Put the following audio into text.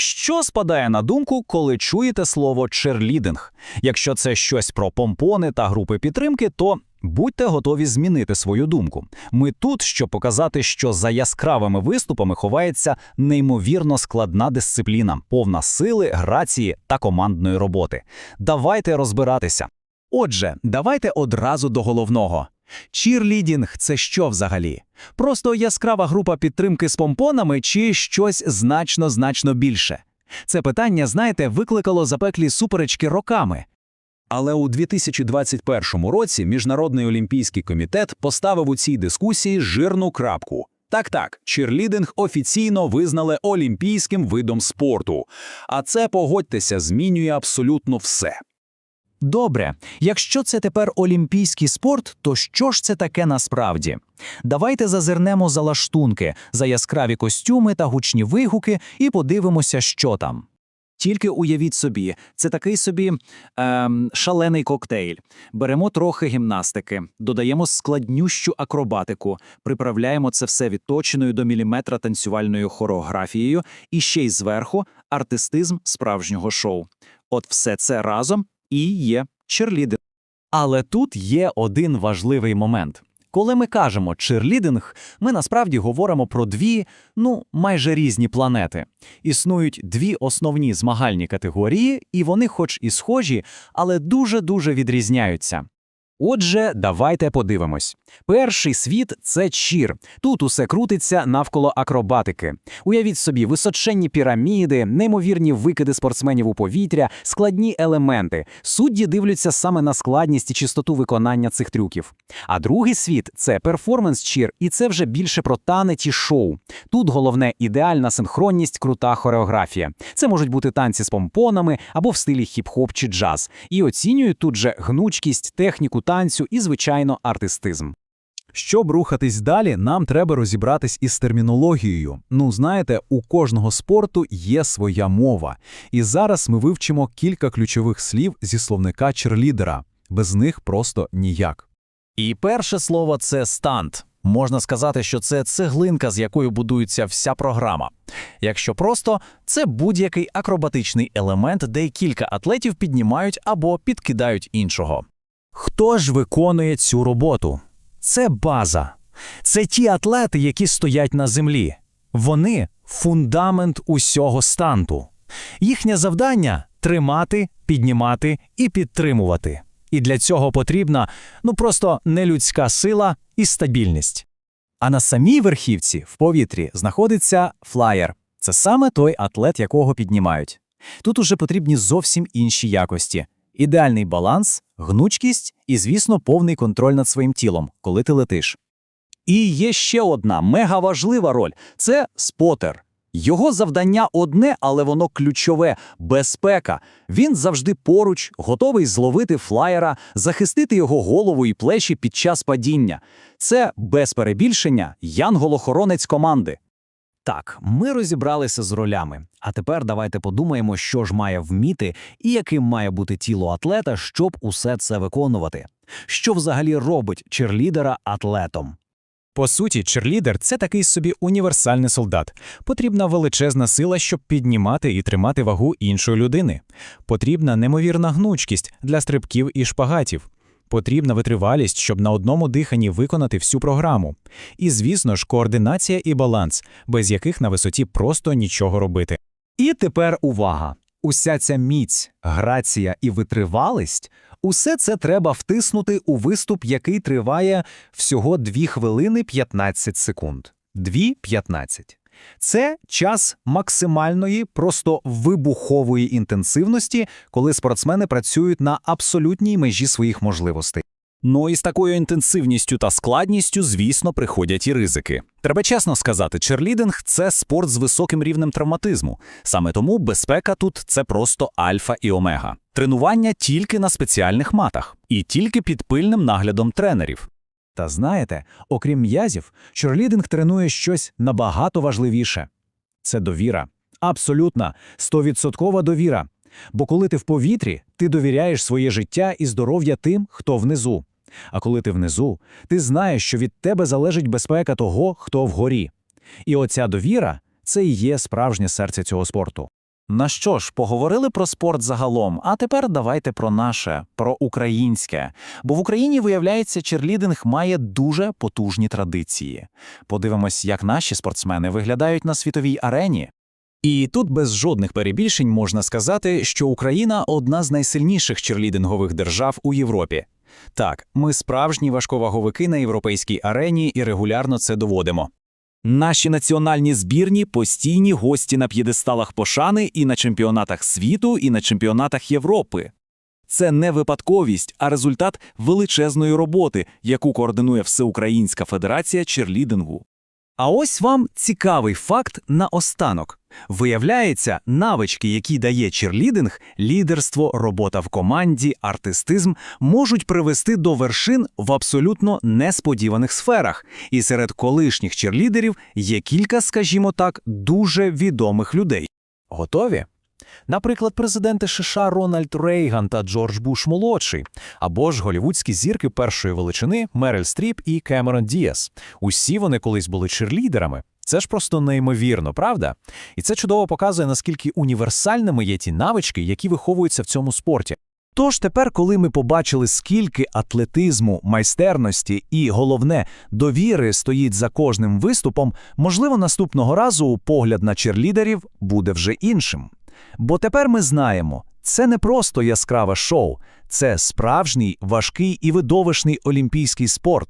Що спадає на думку, коли чуєте слово черлідинг? Якщо це щось про помпони та групи підтримки, то будьте готові змінити свою думку. Ми тут, щоб показати, що за яскравими виступами ховається неймовірно складна дисципліна, повна сили, грації та командної роботи. Давайте розбиратися. Отже, давайте одразу до головного. Чірлідінг – це що взагалі? Просто яскрава група підтримки з помпонами чи щось значно-значно більше? Це питання, знаєте, викликало запеклі суперечки роками. Але у 2021 році Міжнародний олімпійський комітет поставив у цій дискусії жирну крапку. Так-так, чірлідинг офіційно визнали олімпійським видом спорту. А це, погодьтеся, змінює абсолютно все. Добре, якщо це тепер олімпійський спорт, то що ж це таке насправді? Давайте зазирнемо за лаштунки, за яскраві костюми та гучні вигуки і подивимося, що там. Тільки уявіть собі, це такий собі ем, шалений коктейль. Беремо трохи гімнастики, додаємо складнющу акробатику, приправляємо це все відточеною до міліметра танцювальною хореографією і ще й зверху артистизм справжнього шоу. От все це разом і є черлідинг. Але тут є один важливий момент. Коли ми кажемо черлідинг, ми насправді говоримо про дві, ну, майже різні планети. Існують дві основні змагальні категорії, і вони хоч і схожі, але дуже-дуже відрізняються. Отже, давайте подивимось. Перший світ це чір. Тут усе крутиться навколо акробатики. Уявіть собі, височенні піраміди, неймовірні викиди спортсменів у повітря, складні елементи. Судді дивляться саме на складність і чистоту виконання цих трюків. А другий світ це перформанс чір, і це вже більше про танець і шоу. Тут головне ідеальна синхронність, крута хореографія. Це можуть бути танці з помпонами або в стилі хіп-хоп чи джаз. І оцінюють тут же гнучкість, техніку танцю і, звичайно, артистизм. Щоб рухатись далі, нам треба розібратись із термінологією. Ну, знаєте, у кожного спорту є своя мова. І зараз ми вивчимо кілька ключових слів зі словника черлідера. Без них просто ніяк. І перше слово це стант. Можна сказати, що це цеглинка, з якою будується вся програма. Якщо просто, це будь-який акробатичний елемент, де кілька атлетів піднімають або підкидають іншого. Хто ж виконує цю роботу? Це база. Це ті атлети, які стоять на землі. Вони фундамент усього станту. Їхнє завдання тримати, піднімати і підтримувати. І для цього потрібна ну просто нелюдська сила і стабільність. А на самій верхівці в повітрі знаходиться флаєр. Це саме той атлет, якого піднімають. Тут уже потрібні зовсім інші якості: ідеальний баланс, гнучкість і, звісно, повний контроль над своїм тілом, коли ти летиш. І є ще одна мегаважлива роль це спотер. Його завдання одне, але воно ключове безпека. Він завжди поруч, готовий зловити флаєра, захистити його голову і плечі під час падіння. Це без перебільшення янголохоронець команди. Так, ми розібралися з ролями. А тепер давайте подумаємо, що ж має вміти і яким має бути тіло атлета, щоб усе це виконувати. Що взагалі робить черлідера атлетом? По суті, черлідер це такий собі універсальний солдат. Потрібна величезна сила, щоб піднімати і тримати вагу іншої людини. Потрібна неймовірна гнучкість для стрибків і шпагатів. Потрібна витривалість, щоб на одному диханні виконати всю програму. І, звісно ж, координація і баланс, без яких на висоті просто нічого робити. І тепер увага! Уся ця міць, грація і витривалість усе це треба втиснути у виступ, який триває всього 2 хвилини 15 секунд. 2.15. Це час максимальної, просто вибухової інтенсивності, коли спортсмени працюють на абсолютній межі своїх можливостей. Ну і з такою інтенсивністю та складністю, звісно, приходять і ризики. Треба чесно сказати, черлідинг це спорт з високим рівнем травматизму. Саме тому безпека тут це просто альфа і омега. Тренування тільки на спеціальних матах і тільки під пильним наглядом тренерів. Та знаєте, окрім м'язів, черлідинг тренує щось набагато важливіше. Це довіра. Абсолютна, стовідсоткова довіра. Бо коли ти в повітрі, ти довіряєш своє життя і здоров'я тим, хто внизу. А коли ти внизу, ти знаєш, що від тебе залежить безпека того, хто вгорі. І оця довіра це і є справжнє серце цього спорту. На що ж, поговорили про спорт загалом, а тепер давайте про наше, про українське. Бо в Україні, виявляється, черлідинг має дуже потужні традиції. Подивимось, як наші спортсмени виглядають на світовій арені. І тут без жодних перебільшень можна сказати, що Україна одна з найсильніших черлідингових держав у Європі. Так, ми справжні важковаговики на європейській арені і регулярно це доводимо. Наші національні збірні постійні гості на п'єдесталах пошани і на чемпіонатах світу, і на чемпіонатах Європи. Це не випадковість, а результат величезної роботи, яку координує Всеукраїнська федерація черлідингу. А ось вам цікавий факт наостанок. Виявляється, навички, які дає черлідинг, лідерство, робота в команді, артистизм, можуть привести до вершин в абсолютно несподіваних сферах. І серед колишніх черлідерів є кілька, скажімо так, дуже відомих людей. Готові? Наприклад, президенти США Рональд Рейган та Джордж Буш молодший, або ж голівудські зірки першої величини Мерель Стріп і Кемерон Діас. Усі вони колись були черлідерами. Це ж просто неймовірно, правда? І це чудово показує, наскільки універсальними є ті навички, які виховуються в цьому спорті. Тож тепер, коли ми побачили, скільки атлетизму, майстерності і, головне, довіри стоїть за кожним виступом, можливо, наступного разу погляд на черлідерів буде вже іншим. Бо тепер ми знаємо, це не просто яскраве шоу, це справжній, важкий і видовищний олімпійський спорт,